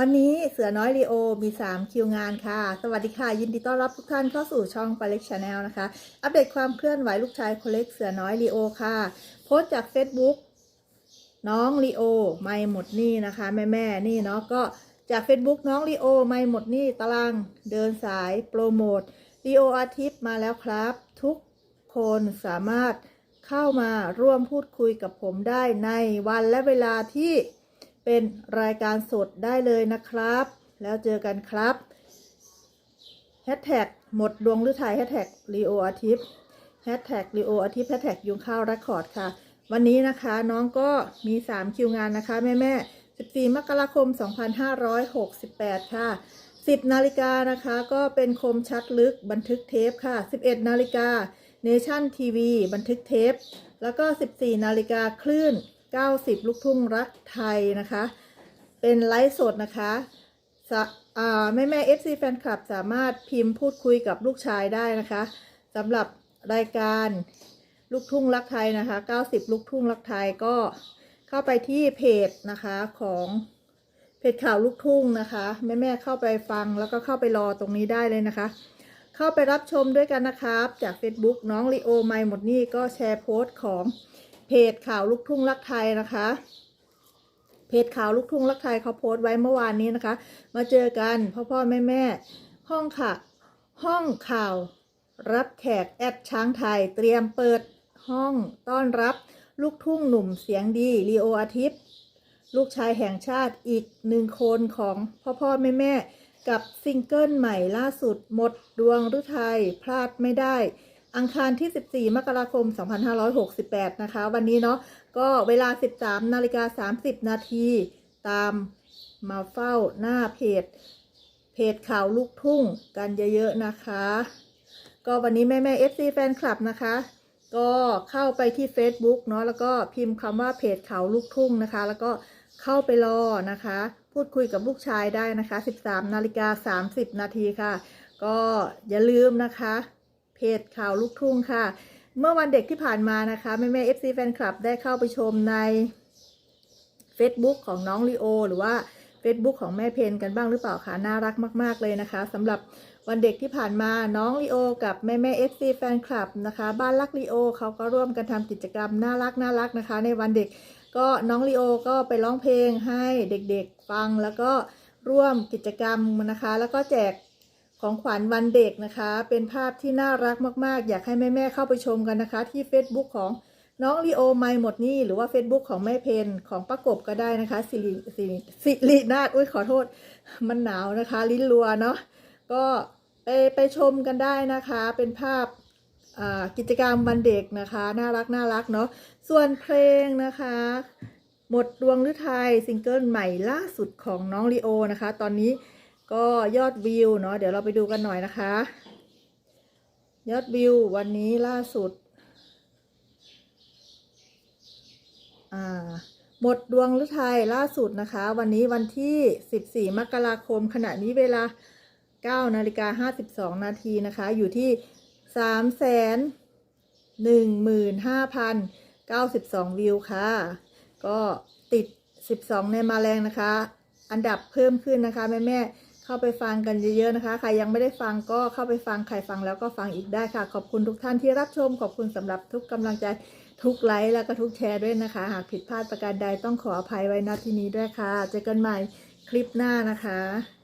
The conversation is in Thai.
วันนี้เสือน้อยลีโอมี 3 คิวงานค่ะ สวัสดีค่ะ ยินดีต้อนรับทุกท่านเข้าสู่ช่องปาเล็กชาแนลนะคะ อัปเดตความเคลื่อนไหวลูกชายคนเล็กเสือน้อยลีโอค่ะ โพสต์จาก Facebook น้องลีโอไม่หมดนี่นะคะ แม่แม่นี่เนาะก็จาก Facebook น้องลีโอไม่หมดนี่ตารางเดินสายโปรโมทลีโออาทิตย์มาแล้วครับ ทุกคนสามารถเข้ามาร่วมพูดคุยกับผมได้ในวันและเวลาที่ เป็นรายการสดได้เลยนะครับ แล้วเจอกันครับแฮชแท็กหมดดวงหรือไทยแฮชแท็กรีโออาทิตย์แฮชแท็กรีโออาทิตย์แฮชแท็กยุงข้าวรคคอร์ดค่ะ วันนี้นะคะน้องก็มี 3 คิวงานนะคะ แม่แม่14 มกราคม 2568 ค่ะ 10 นาฬิกานะคะ ก็เป็นคมชัดลึกบันทึกเทปค่ะ 11 นาฬิกาเนชั่นทีวีบันทึกเทป แล้วก็ 14 นาฬิกาคลื่น 90 ลูกทุ่งรักไทยนะคะ เป็นไลฟ์สดนะคะแม่แม่เอฟซีแฟนคลับสามารถพิมพ์พูดคุยกับลูกชายได้นะคะสำหรับรายการลูกทุ่งรักไทยนะคะ 90 ลูกทุ่งรักไทยก็เข้าไปที่เพจนะคะของเพจข่าวลูกทุ่งนะคะแม่แม่เข้าไปฟังแล้วก็เข้าไปรอตรงนี้ได้เลยนะคะ เข้าไปรับชมด้วยกันนะครับ จาก Facebook น้องลีโอไม่หมดนี่ก็แชร์โพสต์ของ เพจข่าวลูกทุ่งรักไทยนะคะ เพจข่าวลูกทุ่งรักไทยเขาโพสต์ไว้เมื่อวานนี้นะคะ มาเจอกันพ่อพ่อแม่แม่ห้องค่ะ ห้องข่าวรับแขกแอดช้างไทย เตรียมเปิดห้องต้อนรับลูกทุ่งหนุ่มเสียงดีลีโออาทิตย์ ลูกชายแห่งชาติอีกหนึ่งคนของพ่อพ่อแม่แม่กับซิงเกิลใหม่ล่าสุดหมดดวงฤทัยพลาดไม่ได้ อังคารที่ 14 มกราคม 2568 นะคะ วันนี้เนาะก็เวลา 13 นาฬิกา 30 นาทีตามมาเฝ้าหน้าเพจ เพจข่าวลูกทุ่งกันเยอะๆนะคะ ก็วันนี้แม่แม่ FC แฟนคลับนะคะ ก็เข้าไปที่ Facebook เนาะแล้วก็พิมพ์คำว่าเพจข่าวลูกทุ่งนะคะ แล้วก็เข้าไปรอนะคะ พูดคุยกับลูกชายได้นะคะ 13 นาฬิกา 30 นาทีค่ะ ก็อย่าลืมนะคะ เพจข่าวลูกทุ่งค่ะ เมื่อวันเด็กที่ผ่านมานะคะแม่แม่ FC แฟนคลับได้เข้าไปชมใน Facebook ของน้องลีโอ หรือว่า Facebook ของแม่เพนกันบ้างหรือเปล่าคะน่ารักมาก ๆ เลยนะคะสำหรับวันเด็กที่ผ่านมาน้องลีโอ กับแม่แม่ FC แฟนคลับนะคะ บ้านรักลีโอเขาก็ร่วมกันทำกิจกรรมน่ารักน่ารักนะคะ ในวันเด็กก็น้องลีโอก็ไปร้องเพลงให้เด็กๆฟังแล้วก็ร่วมกิจกรรมนะคะ แล้วก็แจก ของขวัญวันเด็กนะคะ เป็นภาพที่น่ารักมาก ๆ อยากให้แม่ ๆ เข้าไปชมกันนะคะ ที่ Facebook ของน้องลีโอไม่หมดนี่หรือว่า Facebook ของแม่เพนของป้ากบก็ได้นะคะสิริสิริสิรินาถอุ้ยขอโทษ มันหนาวนะคะ ลิ้นรัวเนาะก็ไปไปชมกันได้นะคะ เป็นภาพกิจกรรมวันเด็กนะคะ น่ารักน่ารักเนาะส่วนเพลงนะคะ หมดดวงฤทัยซิงเกิลใหม่ล่าสุดของน้องลีโอนะคะ ตอนนี้ ก็ยอดวิวเนาะเดี๋ยวเราไปดูกันหน่อยนะคะ ยอดวิววันนี้ล่าสุด อ่า หมดดวงฤทัยล่าสุดนะคะ วันนี้วันที่ 14 มกราคม ขณะนี้เวลา 9 นาฬิกา 52 นาทีนะคะ อยู่ที่ 3 1 5 0 92 วิวค่ะ ก็ติด 12 ในมาแรงนะคะ อันดับเพิ่มขึ้นนะคะ แม่แม่ เข้าไปฟังกันเยอะๆนะคะ ใครยังไม่ได้ฟังก็เข้าไปฟัง ใครฟังแล้วก็ฟังอีกได้ค่ะ ขอบคุณทุกท่านที่รับชม ขอบคุณสำหรับทุกกำลังใจ ทุกไลค์แล้วก็ทุกแชร์ด้วยนะคะ หากผิดพลาดประการใดต้องขออภัยไว้ณที่นี้ด้วยค่ะ เจอกันใหม่คลิปหน้านะคะ